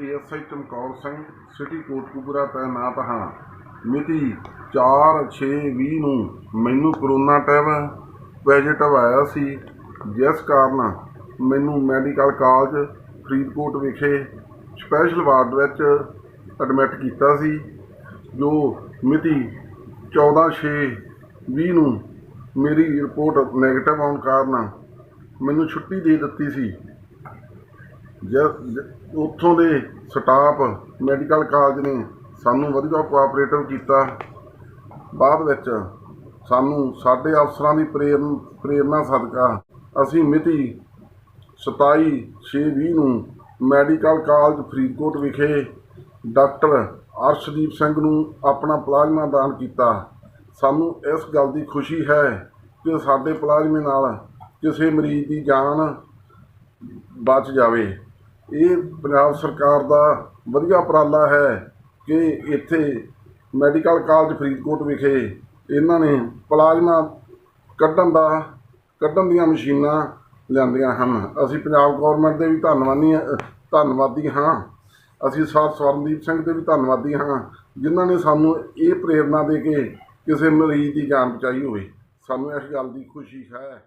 ASI Chamkaur Singh, city Kotkapura ਤੈਨਾਤ ਹਾਂ ਮਿਤੀ 4/6/20 ਨੂੰ ਮੈਨੂੰ ਕਰੋਨਾ ਟੈਬ ਪੋਜ਼ਿਟਿਵ ਆਇਆ ਸੀ, ਜਿਸ ਕਾਰਨ ਮੈਨੂੰ ਮੈਡੀਕਲ ਕਾਲਜ ਫਰੀਦਕੋਟ ਵਿਖੇ ਸਪੈਸ਼ਲ ਵਾਰਡ ਵਿੱਚ ਐਡਮਿਟ ਕੀਤਾ ਸੀ, ਜੋ ਮਿਤੀ 14/6/20 ਨੂੰ ਮੇਰੀ ਰਿਪੋਰਟ ਨੈਗੇਟਿਵ ਆਉਣ ਕਾਰਨ ਮੈਨੂੰ ਛੁੱਟੀ ਦੇ ਦਿੱਤੀ ਸੀ। ਉੱਥੋਂ ਦੇ ਸਟਾਫ ਮੈਡੀਕਲ ਕਾਲਜ ਨੇ ਸਾਨੂੰ ਵਧੀਆ ਕੋਆਪਰੇਟਿਵ ਕੀਤਾ, ਬਾਅਦ ਵਿੱਚ ਸਾਨੂੰ ਸਾਡੇ ਅਫਸਰਾਂ ਦੀ ਪ੍ਰੇਰਨ ਪ੍ਰੇਰਨਾ ਸਦਕਾ ਅਸੀਂ ਮਿਤੀ 27/6/20 ਨੂੰ ਮੈਡੀਕਲ ਕਾਲਜ ਫਰੀਦਕੋਟ ਵਿਖੇ ਡਾਕਟਰ ਅਰਸ਼ਦੀਪ ਸਿੰਘ ਨੂੰ ਆਪਣਾ ਪਲਾਜ਼ਮਾ ਦਾਨ ਕੀਤਾ। ਸਾਨੂੰ ਇਸ ਗੱਲ ਦੀ ਖੁਸ਼ੀ ਹੈ ਕਿ ਸਾਡੇ ਪਲਾਜ਼ਮੇ ਨਾਲ ਕਿਸੇ ਮਰੀਜ਼ ਦੀ ਜਾਨ ਬਚ ਜਾਵੇ। ਇਹ ਪੰਜਾਬ ਸਰਕਾਰ ਦਾ ਵਧੀਆ ਉਪਰਾਲਾ ਹੈ ਕਿ ਇੱਥੇ ਮੈਡੀਕਲ ਕਾਲਜ ਫਰੀਦਕੋਟ ਵਿਖੇ ਇਹਨਾਂ ਨੇ ਪਲਾਜ਼ਮਾ ਕੱਢਣ ਦਾ, ਕੱਢਣ ਦੀਆਂ ਮਸ਼ੀਨਾਂ ਲਿਆਂਦੀਆਂ ਹਨ। ਅਸੀਂ ਪੰਜਾਬ ਗੌਰਮੈਂਟ ਦੇ ਵੀ ਧੰਨਵਾਦੀ ਧੰਨਵਾਦੀ ਹਾਂ। ਅਸੀਂ ਸਰ ਸਵਰਨਦੀਪ ਸਿੰਘ ਦੇ ਵੀ ਧੰਨਵਾਦੀ ਹਾਂ, ਜਿਨ੍ਹਾਂ ਨੇ ਸਾਨੂੰ ਇਹ ਪ੍ਰੇਰਨਾ ਦੇ ਕੇ ਕਿਸੇ ਮਰੀਜ਼ ਦੀ ਜਾਨ ਬਚਾਈ ਹੋਵੇ। ਸਾਨੂੰ ਇਸ ਗੱਲ ਦੀ ਖੁਸ਼ੀ ਹੈ।